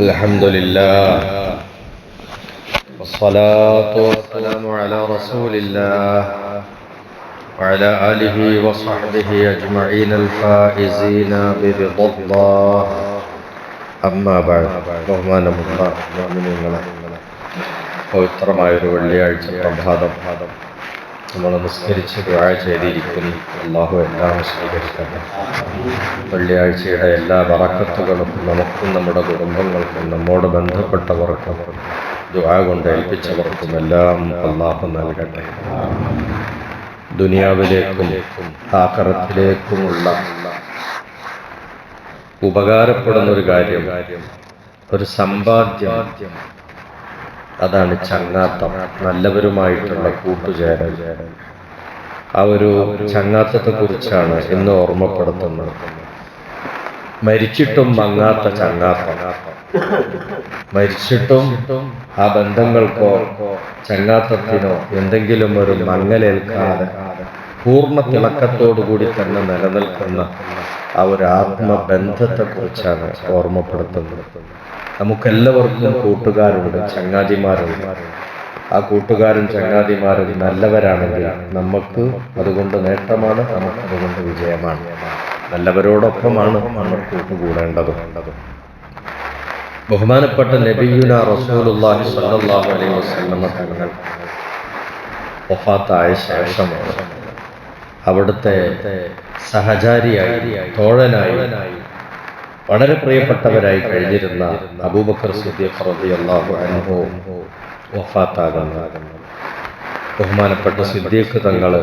الحمد لله والصلاة والسلام على رسول الله وعلى آله وصحبه أجمعين الفائزين برضا الله أما بعد ബഹുമാനമുള്ള മോമിനിയങ്ങളെ പവിത്രമായൊരു വെള്ളിയാഴ്ച പ്രഭാതം നമ്മൾ നിസ്കരിച്ച് ദുആ ചെയ്തിരിക്കുന്നു. അള്ളാഹു എല്ലാം സ്വീകരിക്കട്ടെ. വെള്ളിയാഴ്ചയുടെ എല്ലാ വറക്കത്തുകളും നമുക്കും നമ്മുടെ കുടുംബങ്ങൾക്കും നമ്മോട് ബന്ധപ്പെട്ടവർക്കും ദുആ കൊണ്ട് ഏൽപ്പിച്ചവർക്കും എല്ലാം അള്ളാഹു നൽകട്ടെ. ദുനിയാവിലേക്കും ആക്കറത്തിലേക്കുമുള്ള ഉപകാരപ്പെടുന്ന ഒരു കാര്യം ഒരു സമ്പാദ്യം. അതാണ് ചങ്ങാത്തം. നല്ലവരുമായിട്ടുള്ള കൂട്ടുചേരൽ. ആ ഒരു ചങ്ങാത്തത്തെ കുറിച്ചാണ് ഇന്ന് ഓർമ്മപ്പെടുത്തുന്നത്. മരിച്ചിട്ടും മങ്ങാത്ത ചങ്ങാത്തം. മരിച്ചിട്ടും ആ ബന്ധങ്ങൾക്കോ ചങ്ങാത്തത്തിനോ എന്തെങ്കിലും ഒരു മങ്ങലേൽക്കാതെ പൂർണ തിളക്കത്തോടുകൂടി തന്നെ നിലനിൽക്കുന്ന ആ ഒരു ആത്മബന്ധത്തെ കുറിച്ചാണ് ഓർമ്മപ്പെടുത്തുന്നത്. നമുക്കെല്ലാവർക്കും കൂട്ടുകാരുണ്ട് ചങ്ങാതിമാരുണ്ട്. ആ കൂട്ടുകാരും ചങ്ങാതിമാരും നല്ലവരാണെങ്കിൽ നമുക്ക് അതുകൊണ്ട് നേട്ടമാണ് നമുക്ക് അതുകൊണ്ട് വിജയമാണ്. നല്ലവരോടൊപ്പമാണ് നമ്മൾ കൂട്ടുകൂടേണ്ടത്. ബഹുമാനപ്പെട്ട നബിയുന റസൂലുള്ളാഹി സ്വല്ലല്ലാഹു അലൈഹി വസല്ലമ തങ്ങൾ വഫാത്തായ ശേഷമാണ്. അവിടുത്തെ സഹചാരിയായി തോഴനായി വളരെ പ്രിയപ്പെട്ടവരായി കഴിഞ്ഞിരുന്ന അബൂബക്കർ റളിയല്ലാഹു അൻഹു ബഹുമാനപ്പെട്ട സിദ്ദീഖ് തങ്ങൾ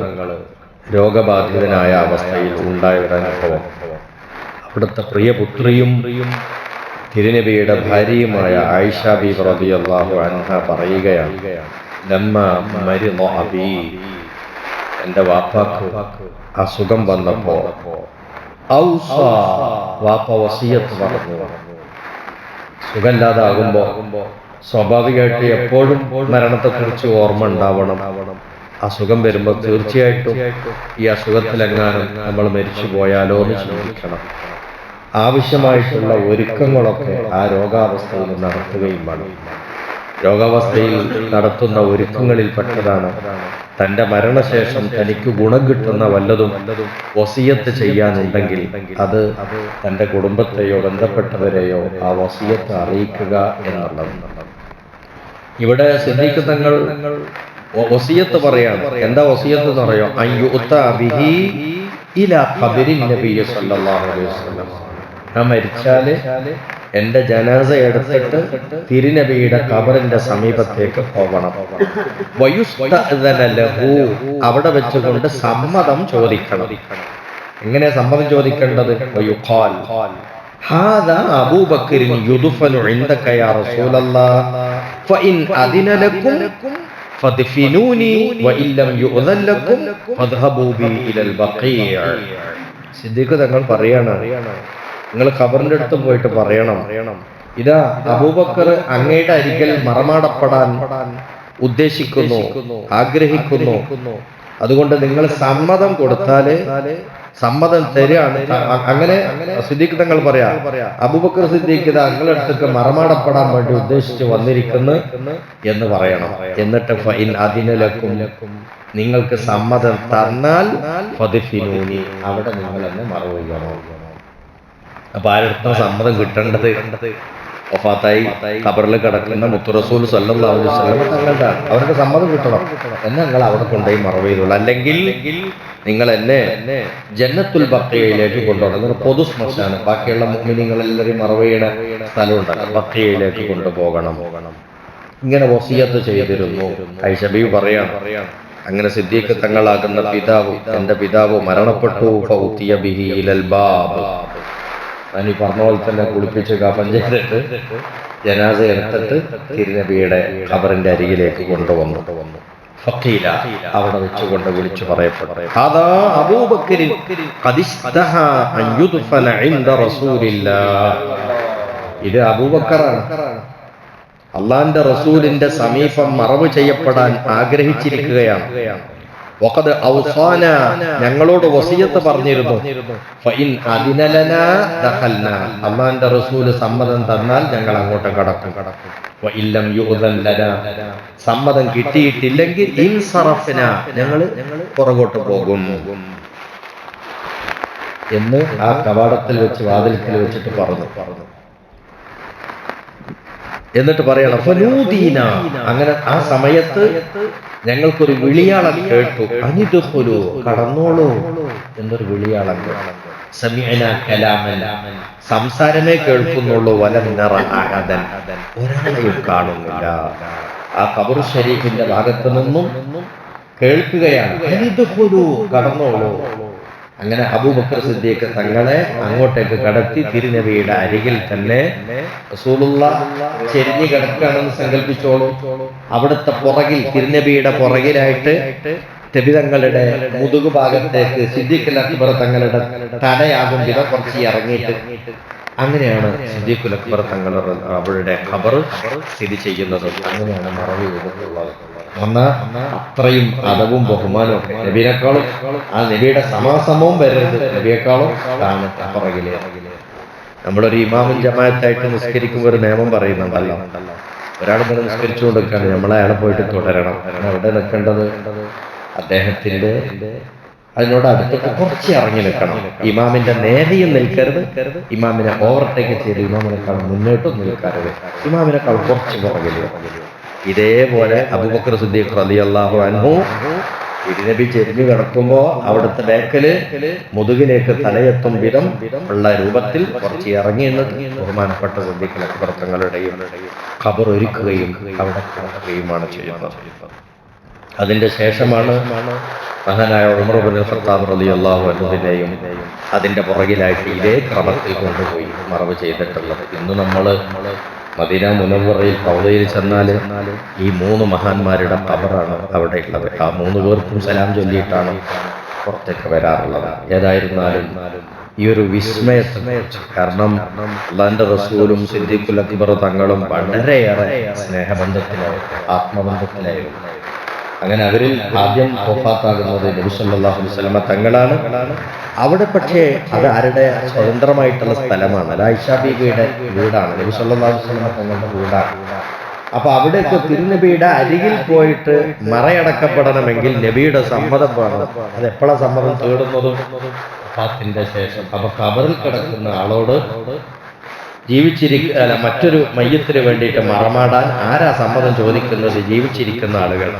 രോഗബാധിതനായ അവസ്ഥയിൽ ഉണ്ടായ ഒരു അനുഭവം അവിടുത്തെ പ്രിയപുത്രിയും തിരുനബിയുടെ ഭാര്യയുമായ ആയിഷ പ്രതി റളിയല്ലാഹു അൻഹ പറയുകയാണ് അബീ. എന്റെ വാപ്പാക്ക് അസുഖം വന്നപ്പോ ഔസ വാപ്പ വസീയത്ത് പറഞ്ഞു സുഖമില്ലാതാകുമ്പോ സ്വാഭാവികമായിട്ട് എപ്പോഴും മരണത്തെക്കുറിച്ച് ഓർമ്മ ഉണ്ടാവണം. അസുഖം വരുമ്പോൾ തീർച്ചയായിട്ടും ഈ അസുഖത്തിലെങ്ങാനും നമ്മൾ മരിച്ചു പോയാലോ എന്ന് ചിന്തിക്കണം. ആവശ്യമായിട്ടുള്ള ഒരുക്കങ്ങളൊക്കെ ആ രോഗാവസ്ഥയിൽ നടത്തുകയും വേണം. രോഗാവസ്ഥയിൽ നടത്തുന്ന ഒരുക്കങ്ങളിൽ പെട്ടതാണ്. തന്റെ മരണശേഷം തനിക്ക് ഗുണം കിട്ടുന്ന വല്ലതും വസീയത്ത് ചെയ്യാനുണ്ടെങ്കിൽ അത് തന്റെ കുടുംബത്തെയോ ബന്ധപ്പെട്ടവരെയോ ആ വസീയത്ത് അറിയിക്കുക എന്നുള്ളത്. ഇവിടെ സിദ്ദീഖ് തങ്ങൾ വസീയത്ത് പറയാണ്. എന്താ വസീയത്ത് എന്ന് പറയോ? ഖബരിൻ നബിയ്യ സല്ലല്ലാഹു അലൈഹി വസല്ലം. എന്റെ ജനാസ എടുത്തിട്ട് തിരുനബിയുടെ കബറിന്റെ സമീപത്തേക്ക് പോകണം വയുസ്തഅ്ദന ലഹു അവിടെ വെച്ചുകൊണ്ട് സമ്മതം ചോദിക്കണം എങ്ങനെ സമ്മതം ചോദിക്കേണ്ടത് വയുഖാൽ هذا أبو بكر يدفن عندك يا رسول الله فإن أذن لكم فدفنوني وإن لم يؤذن لكم فاذهبوا بي إلى البقيع സിദ്ദീഖ് തങ്ങൾ പറയാണ് നിങ്ങൾ ഖബറിന്റെ അടുത്ത് പോയിട്ട് പറയണം. ഇതാ അബൂബക്കർ അങ്ങയുടെ അരികൽ മറമാടപ്പെടാൻ ഉദ്ദേശിക്കുന്നു ആഗ്രഹിക്കുന്നു. അതുകൊണ്ട് നിങ്ങൾ സമ്മതം കൊടുത്താൽ സമ്മതം തരികയാണ്. അങ്ങനെ സിദ്ദീഖ് തങ്ങൾ പറയാ അബൂബക്കർ സിദ്ദീഖ് ഇതാ നിങ്ങളുടെ അടുത്തേക്ക് മറമാടപ്പെടാൻ വേണ്ടി ഉദ്ദേശിച്ച് വന്നിരിക്കുന്നു എന്ന് പറയണം. എന്നിട്ട് ഫൈൻ നിങ്ങൾക്ക് സമ്മതം തന്നാൽ അവിടെ നിങ്ങൾ എന്നെ മറവുകയാണോ. അപ്പൊ ആരുടെ സമ്മതം കിട്ടേണ്ടത്? ഒഫാത്തായി ഖബറിൽ കിടക്കുന്ന മുത്തുറസൂൽ വസല്ലം തങ്ങളുടെ അവരുടെ സമ്മതം കിട്ടണം. എന്നെ നിങ്ങൾ അവിടെ കൊണ്ടുപോയി മറവ് ചെയ്തോളൂ. അല്ലെങ്കിൽ നിങ്ങൾ എന്നെ ജന്നത്തുൽ ബക്കയയിലേക്ക് കൊണ്ടുപോകണം നിങ്ങൾ പൊതു സ്മശാനം ബാക്കിയുള്ള മുഅ്മിനീങ്ങളെല്ലാവരും മറവ് ചെയ്യണ സ്ഥലമുണ്ടല്ലോ ബക്കയിലേക്ക് കൊണ്ടുപോകണം. ഇങ്ങനെ വസിയത്ത് ചെയ്തിരുന്നു. ഐഷബി പറയാണ്. അങ്ങനെ സിദ്ദീഖ് തങ്ങളാകുന്ന പിതാവ് എന്റെ പിതാവ് മരണപ്പെട്ടു. ബിഹി ഇലൽ ബാബ്. ഞാൻ ഈ പറഞ്ഞ പോലെ തന്നെ കുളിപ്പിച്ച് കഫം ചെയ്തിട്ട് ജനാസ എടുത്തിട്ട് തിരുനബിയുടെ ഖബറിന്റെ അരികിലേക്ക് കൊണ്ടുവന്നു. ഫക്കീല അവിടെ വെച്ചുകൊണ്ട് വിളിച്ചു റസൂലില്ലാഹ്. ഇത് അബൂബക്കറാണ്. അള്ളാന്റെ റസൂലിന്റെ സമീപം മറവ് ചെയ്യപ്പെടാൻ ആഗ്രഹിച്ചിരിക്കുകയാണ്. വഖദ് ഔസാന ഞങ്ങളോട് വസിയത്ത് പറഞ്ഞിരുന്നു. ഫഇൻ അദിന ലനാ ദഖൽനാ. അള്ളാന്റെ റസൂൽ സമ്മതം തന്നാൽ ഞങ്ങൾ അങ്ങോട്ട് കടക്കും. വഇല്ലം യുഅ്ദൻ ലനാ. സമ്മതം കിട്ടിയിട്ടില്ലെങ്കിൽ ഇൻസറഫ്ന ഞങ്ങൾ പുറകോട്ട് പോകും. എന്ന് ആ കവാടത്തിൽ വെച്ച് വാതിൽക്കൽ വെച്ചിട്ട് പറഞ്ഞു പറഞ്ഞു. എന്നിട്ട് പറയണം ഫനൂദീന അങ്ങനെ ആ സമയത്ത് ഞങ്ങൾക്കൊരു വിളിയാളം കേട്ടു. അനിതുഹുലു കടന്നോളൂ എന്നൊരു വിളിയാളം കേട്ടു. കലാമൻ. സംസാരമേ കേൾക്കുന്നുള്ളൂ. വല നിറ അഹദൻ. ഒരാളെയും കാണുന്നില്ല. ആ കബർ ഷരീഫിന്റെ ഭാഗത്ത് നിന്നും കേൾക്കുകയാണ്. അനിതുഹുലു കടന്നോളൂ. അങ്ങനെ അബൂബക്കർ സിദ്ദീഖ് തങ്ങളെ അങ്ങോട്ടേക്ക് കടത്തി തിരുനബിയുടെ അരികിൽ തന്നെ റസൂലുള്ള ചെരിഞ്ഞു കിടക്കുകയാണെന്ന് സങ്കല്പിച്ചോളൂ അവിടുത്തെ പുറകിൽ തിരുനബിയുടെ പുറകിലായിട്ട് നബി തങ്ങളുടെ മുതുകു ഭാഗത്തേക്ക് സിദ്ദീഖുൽ അക്ബർ തങ്ങളുടെ തലയാകും വിധ കുറച്ച് ഇറങ്ങിയിട്ട്. അങ്ങനെയാണ് സിദ്ദീഖുൽ അക്ബർ തങ്ങളുടെ അവരുടെ ഖബർ സ്ഥിതി ചെയ്യുന്നത്. അങ്ങനെയാണ് മറവി അന്ന് അത്രയും അതവും ബഹുമാനവും നബിനേക്കാളും ആ നബിയുടെ സമാസമവും വരരുത് നബിയേക്കാളും ആണ് പുറകിലെ. നമ്മളൊരു ഇമാമും ജമായത്തായിട്ട് നിസ്കരിക്കുമ്പോൾ ഒരു നിയമം പറയുന്നുണ്ടല്ലോ. ഒരാൾ ഇങ്ങനെ നിസ്കരിച്ചുകൊണ്ടിരിക്കുകയാണ് നമ്മൾ അയാളെ പോയിട്ട് തുടരണം. എവിടെ നിൽക്കേണ്ടത്? അദ്ദേഹത്തിന്റെ അതിനോട് അടുത്തിട്ട് കുറച്ച് ഇറങ്ങി നിൽക്കണം. ഇമാമിന്റെ നേരെയും നിൽക്കരുത്. ഇമാമിനെ ഓവർടേക്ക് ചെയ്ത് ഇമാമിനേക്കാൾ മുന്നോട്ടും നിൽക്കരുത്. ഇമാമിനേക്കാൾ കുറച്ച് പുറകിൽ ഇതേപോലെ അബൂബക്കർ സിദ്ദീഖ് അള്ളാഹു അൻഹു തിരുനബി ചെരിഞ്ഞു കിടക്കുമ്പോ അവിടുത്തെ ബേക്കൽ മുതുകിലേക്ക് തലയെത്തും വിധം ഉള്ള രൂപത്തിൽ കുറച്ച് ഇറങ്ങി എന്ന് ബഹുമാനപ്പെട്ട സിദ്ദീഖ് അക്ബർ തങ്ങളുടെയും ഖബർ ഒരുക്കുകയും അവിടെ കിടക്കുകയുമാണ് ചെയ്യുന്നത്. അതിന്റെ ശേഷമാണ് മഹാനായ ഉമർ ബിൻ ഖത്താബ് റളിയല്ലാഹു അൻഹുവിനെയും അതിന്റെ പുറകിലായിട്ട് ഇതേ ക്രമത്തിൽ കൊണ്ടുപോയി മറവ് ചെയ്തിട്ടുള്ളത്. ഇന്ന് നമ്മൾ മദീന മുനവറയിൽ കൗതയിൽ ചെന്നാൽ ഈ മൂന്ന് മഹാന്മാരുടെ കവറാണ് അവിടെ ഉള്ളത് ആ മൂന്ന് പേർക്കും സലാം ചൊല്ലിയിട്ടാണ് പുറത്തേക്ക് വരാറുള്ളത്. ഏതായിരുന്നാലും ഈ ഒരു വിസ്മയത്തെ കാരണം അള്ളാന്റെ റസൂലും സിദ്ദീഖുൽ അക്ബർ തങ്ങളും വളരെയേറെ സ്നേഹബന്ധത്തിലായിരുന്നു ആത്മബന്ധത്തിലായിരുന്നു അങ്ങനെ അവരിൽ ആദ്യം വഫാത്താകുന്നത് നബി സല്ലല്ലാഹു അലൈഹി വസല്ലമ തങ്ങളാണ്. അവിടെ പക്ഷേ അത് ആരുടെ സ്വതന്ത്രമായിട്ടുള്ള സ്ഥലമാണ്. അല്ല ഐഷാ ബീബിയുടെ വീടാണ്. നബി സല്ലല്ലാഹു അലൈഹി വസല്ലമ തങ്ങളുടെ വീടാണ്. അപ്പൊ അവിടേക്ക് തിരുനബിയുടെ അരികിൽ പോയിട്ട് മറയടക്കപ്പെടണമെങ്കിൽ നബിയുടെ സമ്മതം വേണം. അത് എപ്പോഴാ സമ്മതം തേടുന്നതും പാത്തിന്റെ ശേഷം. അപ്പൊ കബറിൽ കിടക്കുന്ന ആളോട് ജീവിച്ചിരിക്ക അല്ല മറ്റൊരു മയ്യത്തിന് വേണ്ടിയിട്ട് മറമാടാൻ ആരാ സമ്മതം ചോദിക്കുന്നത്? ജീവിച്ചിരിക്കുന്ന ആളുകൾ.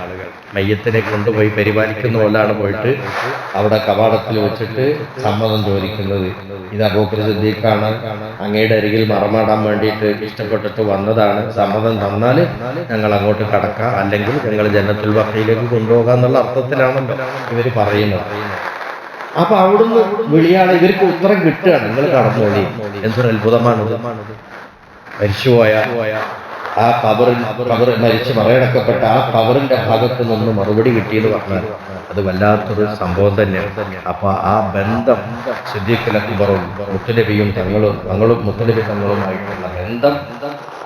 മയ്യത്തിനെ കൊണ്ടുപോയി പരിപാലിക്കുന്ന പോലാണ് പോയിട്ട് അവിടെ കവാടത്തിൽ വെച്ചിട്ട് സമ്മതം ചോദിക്കുന്നത്. ഇത് അബൂക്കർ സിദ്ദീഖാണ്. അങ്ങയുടെ അരികിൽ മറമാടാൻ വേണ്ടിയിട്ട് ഇഷ്ടപ്പെട്ടിട്ട് വന്നതാണ്. സമ്മതം തന്നാൽ ഞങ്ങൾ അങ്ങോട്ട് കടക്കാം. അല്ലെങ്കിൽ ഞങ്ങൾ ജന്നത്തുൽ വക്കയിലേക്ക് കൊണ്ടുപോകാം എന്നുള്ള അർത്ഥത്തിലാണല്ലോ ഇവർ പറയുന്നത്. അപ്പൊ അവിടുന്ന് വിളിയാണ് ഇവർക്ക് ഉത്തരം കിട്ടുകയാണ് നിങ്ങൾ കടന്നോളി. എന്തൊരു അത്ഭുതമാണ് മരിച്ചുപോയ ആ കബറിൽ കബർ മരിച്ച് മറയടക്കപ്പെട്ട ആ കബറിന്റെ ഭാഗത്ത് നിന്ന് മറുപടി കിട്ടിയെന്ന് പറഞ്ഞാൽ അത് വല്ലാത്തൊരു സംഭവം തന്നെയാണ്. അപ്പൊ ആ ബന്ധം സിദ്ദീഖ് അക്ബറും മുത്തലബിയും തങ്ങളും തങ്ങളും മുത്തലബി തങ്ങളുമായിട്ടുള്ള ബന്ധം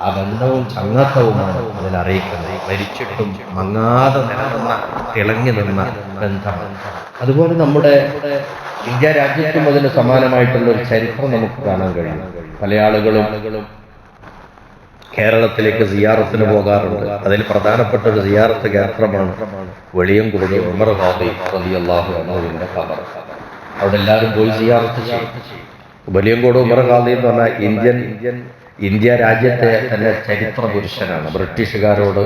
ആ ബന്ധവും ചങ്ങാത്തവുമാണ് അതിൽ അറിയിക്കുന്നത്. മരിച്ചിട്ടും മങ്ങാതെ നിലനിന്ന തിളങ്ങി നിന്ന ബന്ധമാണ്. അതുപോലെ നമ്മുടെ ഇന്ത്യ രാജ്യത്തും അതിന് സമാനമായിട്ടുള്ള ഒരു ചരിത്രം നമുക്ക് കാണാൻ കഴിയും. പല ആളുകളും കേരളത്തിലേക്ക് സിയാറത്തിന് പോകാറുണ്ട്. അതിൽ പ്രധാനപ്പെട്ട ഒരു സിയാറത്ത് കേന്ദ്രമാണ് വെളിയംകുടി ഉമർ ഹാബി റളിയല്ലാഹു അൻഹുവിന്റെ ഖബർ അവിടെ എല്ലാവരും പോയി സിയാറത്ത് ചെയ്യും. വലിയങ്കോട് ഉമർ ഖാദി എന്ന് പറഞ്ഞാൽ ഇന്ത്യൻ ഇന്ത്യ രാജ്യത്തെ തന്നെ ചരിത്ര പുരുഷനാണ്. ബ്രിട്ടീഷുകാരോട്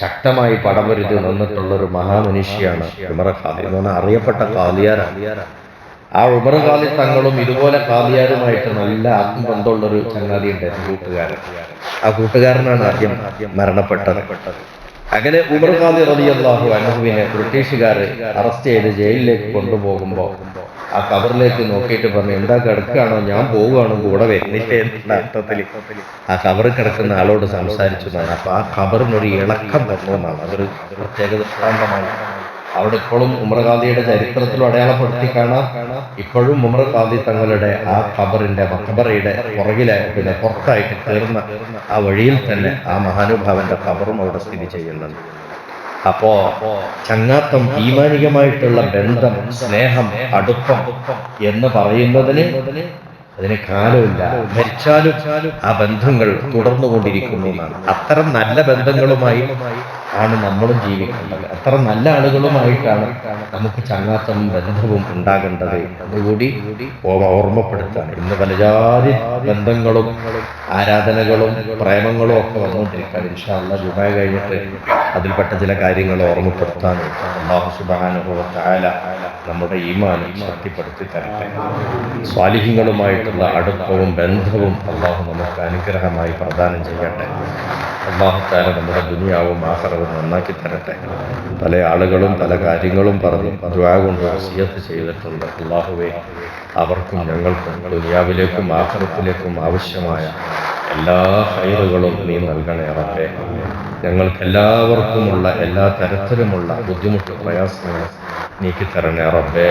ശക്തമായി പടം വരുത്തി നിന്നിട്ടുള്ള ഒരു മഹാമനുഷ്യയാണ് ഉമർ ഖാദി എന്ന് പറഞ്ഞാൽ അറിയപ്പെട്ട ഖാദിയാരാണ്. ആ ഉമർ തങ്ങളും ഇതുപോലെ ഖാദിയാരുമായിട്ട് നല്ല ആത്മബന്ധമുള്ള ഒരു ചങ്ങാതി ഉണ്ടായിരുന്നു കൂട്ടുകാരൻ. ആ കൂട്ടുകാരനാണ് ആദ്യം മരണപ്പെട്ടത്. അങ്ങനെ ഉമർ ഖാദി റബിയല്ലാഹു അനുഭവിനെ ബ്രിട്ടീഷുകാർ അറസ്റ്റ് ചെയ്ത് ജയിലിലേക്ക് കൊണ്ടുപോകുമ്പോൾ ആ കബറിലേക്ക് നോക്കിയിട്ട് പറഞ്ഞു എന്താ കിടക്കുകയാണോ? ഞാൻ പോവുകയാണോ കൂടെ വരുന്നില്ലേ എന്നുള്ള അർത്ഥത്തിൽ. ആ കവർ കിടക്കുന്ന ആളോട് സംസാരിച്ചു. എന്നാണ് അപ്പൊ ആ കബറിനൊരു ഇളക്കം തന്നെ എന്നാണ്. അതൊരു പ്രത്യേക ദൃഷ്ടാന്തമായി. അവിടെ ഇപ്പോഴും ഉമർഖാദിയുടെ ചരിത്രത്തിൽ അടയാളപ്പെടുത്തി കാണാം. ഇപ്പോഴും ഉമർഖാദി തങ്ങളുടെ ആ ഖബറിന്റെ മഖബറയുടെ പുറകിലെ പിന്നെ പുറത്തായിട്ട് കയറുന്ന ആ വഴിയിൽ തന്നെ ആ മഹാനുഭാവന്റെ ഖബറും അവിടെ സ്ഥിതി ചെയ്യുന്നുണ്ട്. അപ്പോ ചങ്ങാത്തം ഈമാനികമായിട്ടുള്ള ബന്ധം സ്നേഹം അടുപ്പം എന്ന് പറയുന്നതിന് അതിന് കാലമില്ല. മരിച്ചാലും ആ ബന്ധങ്ങൾ തുടർന്നുകൊണ്ടിരിക്കുന്നു എന്നാണ്. അത്തരം നല്ല ബന്ധങ്ങളുമായി ആണ് നമ്മളും ജീവിക്കേണ്ടത്. അത്ര നല്ല ആളുകളുമായിട്ടാണ് നമുക്ക് ചങ്ങാത്തവും ബന്ധവും ഉണ്ടാകേണ്ടത്. അതുകൂടി ഓർമ്മപ്പെടുത്താൻ. ഇന്ന് പലജാതി ബന്ധങ്ങളും ആരാധനകളും പ്രേമങ്ങളും ഒക്കെ വന്നുകൊണ്ടിരിക്കുകയാണ് ഇൻഷാല്ല ജുമ കഴിഞ്ഞിട്ട് അതിൽപ്പെട്ട ചില കാര്യങ്ങൾ ഓർമ്മപ്പെടുത്താൻ അള്ളാഹു സുബാനുഭവത്തായ നമ്മുടെ ഈമാനം ശക്തിപ്പെടുത്തി തരട്ടെ സ്വാലിഹ്യങ്ങളുമായിട്ടുള്ള അടുപ്പവും ബന്ധവും അള്ളാഹു നമുക്ക് അനുഗ്രഹമായി പ്രദാനം ചെയ്യട്ടെ. അള്ളാഹു താര നമ്മുടെ ദുനിയാവും ആഹ്റവും നന്നാക്കി തരട്ടെ. പല ആളുകളും പല കാര്യങ്ങളും പറഞ്ഞു. ദ്വാ കൊണ്ട് വസിയത്ത് ചെയ്തിട്ടുണ്ട്. അള്ളാഹുവെ അവർക്കും ഞങ്ങൾക്കും ദുനിയാവിലേക്കും ആഹ്റത്തിലേക്കും ആവശ്യമായ എല്ലാ ഹൈറുകളും നീ നൽകണേ റബ്ബേ. ഞങ്ങൾക്ക് എല്ലാവർക്കുമുള്ള എല്ലാ തരത്തിലുമുള്ള ബുദ്ധിമുട്ട് പ്രയാസങ്ങളും നീക്കി തരണേ റബ്ബേ.